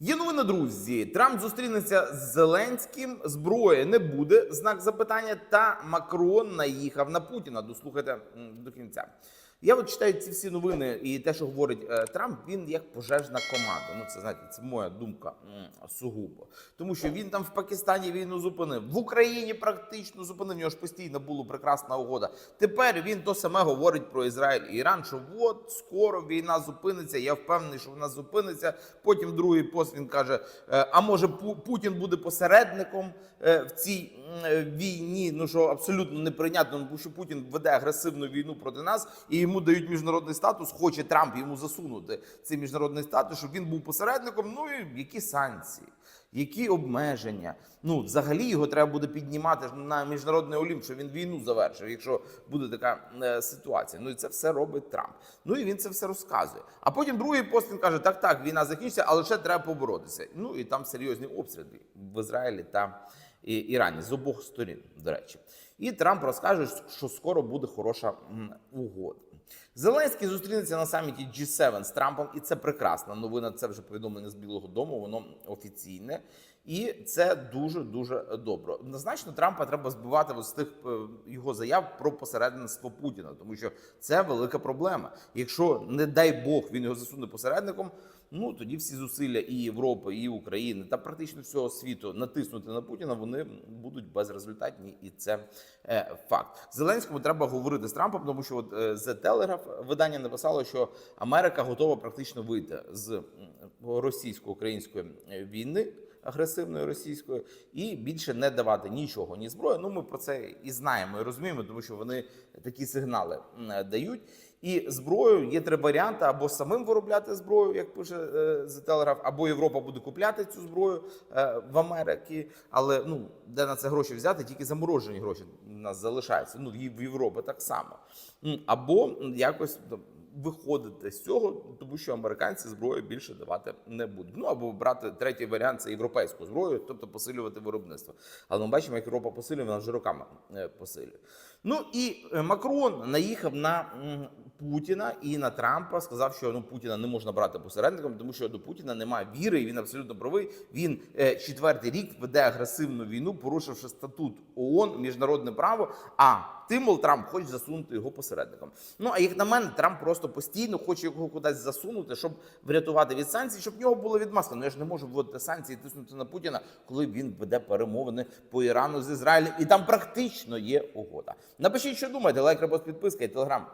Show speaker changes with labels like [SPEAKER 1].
[SPEAKER 1] Є новина, друзі. Трамп зустрінеться з Зеленським. Зброї не буде. Знак запитання. Та Макрон наїхав на Путіна. Дослухайте до кінця. Я от читаю ці всі новини, і те, що говорить е, Трамп, він як пожежна команда. Ну це знаєте, це моя думка сугубо. Тому що він там в Пакистані війну зупинив, в Україні практично зупинив. У нього ж постійно була прекрасна угода. Тепер він то саме говорить про Ізраїль і Іран, що от скоро війна зупиниться. Я впевнений, що вона зупиниться. Потім другий пост він каже: е, а може Путін буде посередником е, в цій війні? Ну що абсолютно неприйнятно, тому що Путін веде агресивну війну проти нас і йому дають міжнародний статус. Хоче Трамп йому засунути цей міжнародний статус, щоб він був посередником. Ну і які санкції? Які обмеження? Ну, взагалі його треба буде піднімати на міжнародний олімп, що він війну завершив, якщо буде така е, ситуація. Ну і це все робить Трамп. Ну і він це все розказує. А потім другий пост він каже: так, так, війна закінчиться, але ще треба поборотися. Ну і там серйозні обстріли в Ізраїлі та Ірані з обох сторін, до речі. І Трамп розкаже, що скоро буде хороша угода. Зеленський зустрінеться на саміті G7 з Трампом, і це прекрасна новина. Це вже повідомлення з Білого Дому, воно офіційне. І це дуже дуже добре. Однозначно, Трампа треба збивати з тих е, його заяв про посередництво Путіна, тому що це велика проблема. Якщо не дай Бог він його засуне посередником, ну тоді всі зусилля і Європи, і України та практично всього світу натиснути на Путіна, вони будуть безрезультатні, і це е, факт. Зеленському треба говорити з Трампом, тому що от е, The Telegraph видання написало, що Америка готова практично вийти з російсько-української е, війни. Агресивної російської і більше не давати нічого, ні зброї. Ну ми про це і знаємо, і розуміємо, тому що вони такі сигнали дають. І зброю є три варіанти: або самим виробляти зброю, як пише е, The Telegraph, або Європа буде купляти цю зброю е, в Америці. Але ну де на це гроші взяти? Тільки заморожені гроші у нас залишаються. Ну в Європі так само. Або якось виходити з цього, тому що американці зброю більше давати не будуть. Ну або брати третій варіант це європейську зброю, тобто посилювати виробництво. Але ми бачимо, як Європа посилює, вона вже роками е, посилює. Ну і е, Макрон наїхав на Путіна і на Трампа. Сказав, що ну Путіна не можна брати посередником, тому що до Путіна немає віри, і він абсолютно правий. Він е, четвертий рік веде агресивну війну, порушивши статут ООН, міжнародне право. А ти, мол, Трамп хоче засунути його посередником. Ну а як на мене, Трамп просто постійно хоче його кудись засунути, щоб врятувати від санкцій, щоб в нього було відмазка. Ну я ж не можу вводити санкції, і тиснути на Путіна, коли він веде перемовини по Ірану з Ізраїлем, і там практично є угода. Напишіть, що думаєте, лайк, репост, підписка і телеграм.